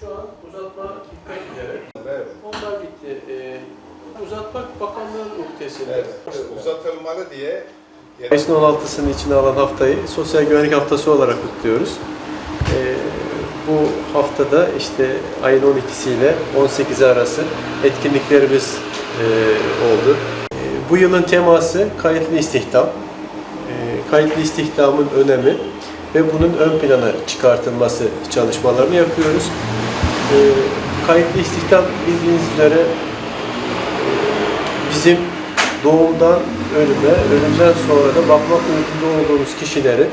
şu an uzatma gitmek üzere. Evet. Onlar bitti. Ee, uzatmak bakanlığın muhtesinde. Evet. Uzatılmalı diye Mayıs'ın 16'sını içine alan haftayı Sosyal Güvenlik Haftası olarak kutluyoruz. Ee, bu haftada işte ayın 12'siyle 18'i arası etkinliklerimiz e, oldu. Ee, bu yılın teması kayıtlı istihdam. Ee, kayıtlı istihdamın önemi ve bunun ön plana çıkartılması çalışmalarını yapıyoruz. Ee, kayıtlı istihdam bildiğiniz üzere bizim doğumdan ölüme, ölümden sonra da bakmak mümkün olduğumuz kişileri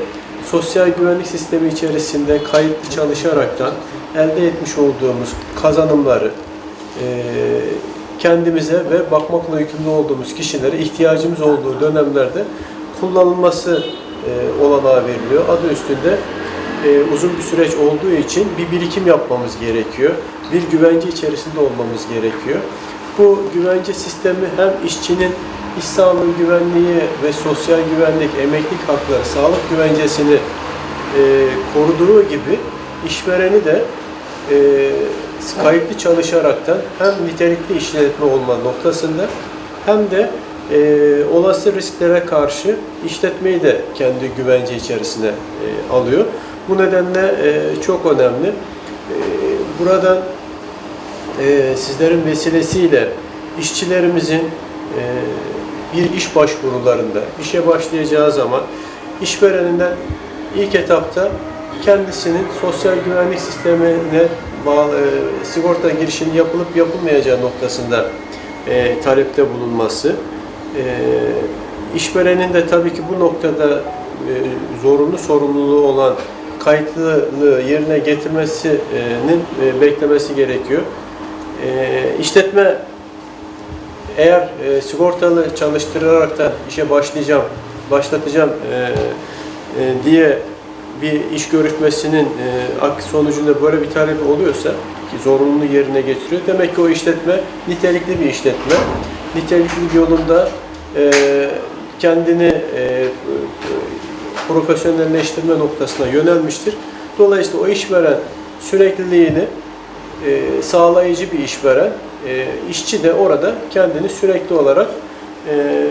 sosyal güvenlik sistemi içerisinde kayıtlı çalışaraktan elde etmiş olduğumuz kazanımları eee, kendimize ve bakmakla yükümlü olduğumuz kişilere ihtiyacımız olduğu dönemlerde kullanılması eee, olanağı veriliyor. Adı üstünde eee, uzun bir süreç olduğu için bir birikim yapmamız gerekiyor. Bir güvence içerisinde olmamız gerekiyor. Bu güvence sistemi hem işçinin iş sağlığı güvenliği ve sosyal güvenlik, emeklilik hakları, sağlık güvencesini e, koruduğu gibi işvereni de e, kayıtlı çalışaraktan hem nitelikli işletme olma noktasında hem de e, olası risklere karşı işletmeyi de kendi güvence içerisine e, alıyor. Bu nedenle e, çok önemli. E, buradan e, sizlerin vesilesiyle işçilerimizin e, bir iş başvurularında işe başlayacağı zaman işvereninden ilk etapta kendisinin sosyal güvenlik sistemine bağlı e, sigorta girişinin yapılıp yapılmayacağı noktasında e, talepte bulunması, e, işverenin de tabii ki bu noktada e, zorunlu sorumluluğu olan kayıtlılığı yerine getirmesinin e, beklemesi gerekiyor. E, işletme eğer e, sigortalı çalıştırarak da işe başlayacağım, başlatacağım diye bir iş görüşmesinin sonucunda böyle bir talep oluyorsa ki zorunluluğu yerine getiriyor. Demek ki o işletme nitelikli bir işletme. Nitelikli yolunda kendini profesyonelleştirme noktasına yönelmiştir. Dolayısıyla o işveren sürekliliğini e, sağlayıcı bir işveren, e, işçi de orada kendini sürekli olarak e,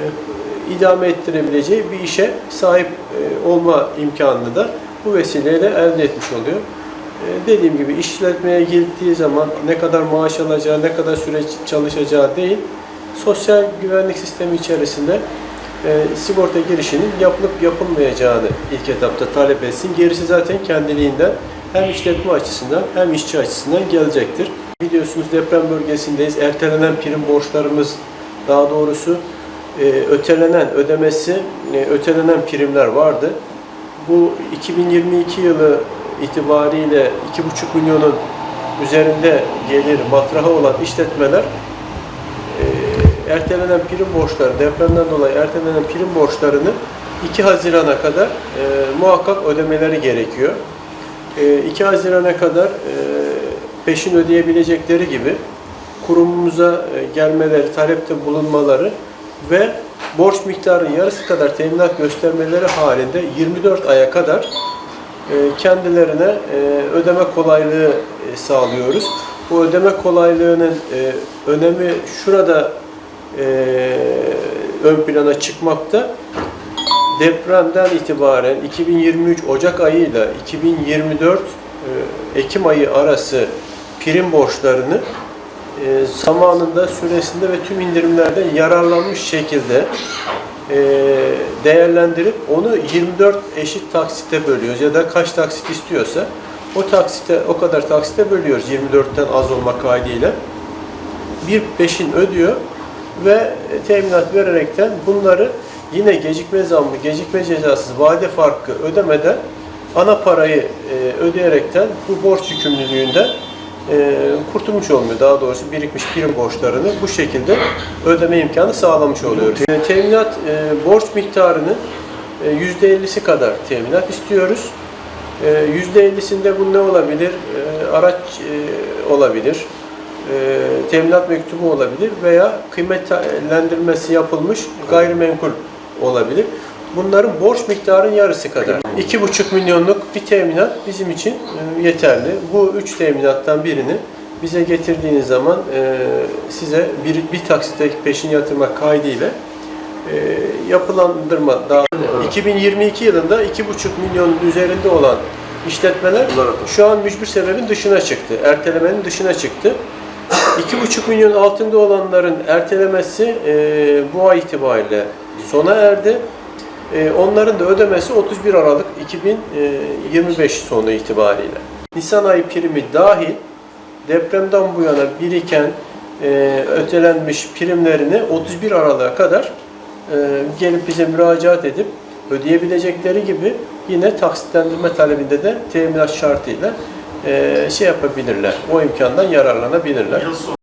idame ettirebileceği bir işe sahip e, olma imkanını da bu vesileyle elde etmiş oluyor. E, dediğim gibi işletmeye gittiği zaman ne kadar maaş alacağı, ne kadar süre çalışacağı değil, sosyal güvenlik sistemi içerisinde e, sigorta girişinin yapılıp yapılmayacağını ilk etapta talep etsin. Gerisi zaten kendiliğinden hem işletme açısından hem işçi açısından gelecektir. Biliyorsunuz deprem bölgesindeyiz. Ertelenen prim borçlarımız daha doğrusu e, ötelenen ödemesi e, ötelenen primler vardı. Bu 2022 yılı itibariyle 2,5 milyonun üzerinde gelir matrahı olan işletmeler ertelenen prim borçları, depremden dolayı ertelenen prim borçlarını 2 Haziran'a kadar e, muhakkak ödemeleri gerekiyor. E, 2 Haziran'a kadar e, peşin ödeyebilecekleri gibi kurumumuza e, gelmeleri, talepte bulunmaları ve borç miktarının yarısı kadar teminat göstermeleri halinde 24 aya kadar e, kendilerine e, ödeme kolaylığı sağlıyoruz. Bu ödeme kolaylığının önemi şurada e, ön plana çıkmakta. Depremden itibaren 2023 Ocak ayı ile 2024 e, Ekim ayı arası prim borçlarını e, zamanında, süresinde ve tüm indirimlerden yararlanmış şekilde e, değerlendirip onu 24 eşit taksite bölüyoruz ya da kaç taksit istiyorsa o taksite o kadar taksite bölüyoruz 24'ten az olmak kaydıyla. Bir peşin ödüyor ve teminat vererekten bunları yine gecikme zammı, gecikme cezasız vade farkı ödemeden ana parayı e, ödeyerekten bu borç yükümlülüğünden e, kurtulmuş olmuyor. Daha doğrusu birikmiş prim borçlarını bu şekilde ödeme imkanı sağlamış oluyoruz. E, teminat e, borç miktarının e, %50'si kadar teminat istiyoruz. E, %50'sinde bu ne olabilir? E, araç e, olabilir, e, teminat mektubu olabilir veya kıymetlendirmesi yapılmış gayrimenkul olabilir. bunların borç miktarının yarısı kadar. 2,5 milyonluk bir teminat bizim için e, yeterli. Bu üç teminattan birini bize getirdiğiniz zaman e, size bir, bir taksitteki peşin yatırmak kaydıyla e, yapılandırma daha 2022 yılında 2,5 milyonun üzerinde olan işletmeler şu an mücbir sebebin dışına çıktı. Ertelemenin dışına çıktı. 2,5 milyon altında olanların ertelemesi e, bu ay itibariyle sona erdi. E, onların da ödemesi 31 Aralık 2025 sonu itibariyle. Nisan ayı primi dahil depremden bu yana biriken e, ötelenmiş primlerini 31 Aralık'a kadar e, gelip bize müracaat edip ödeyebilecekleri gibi yine taksitlendirme talebinde de teminat şartıyla e, şey yapabilirler. O imkandan yararlanabilirler.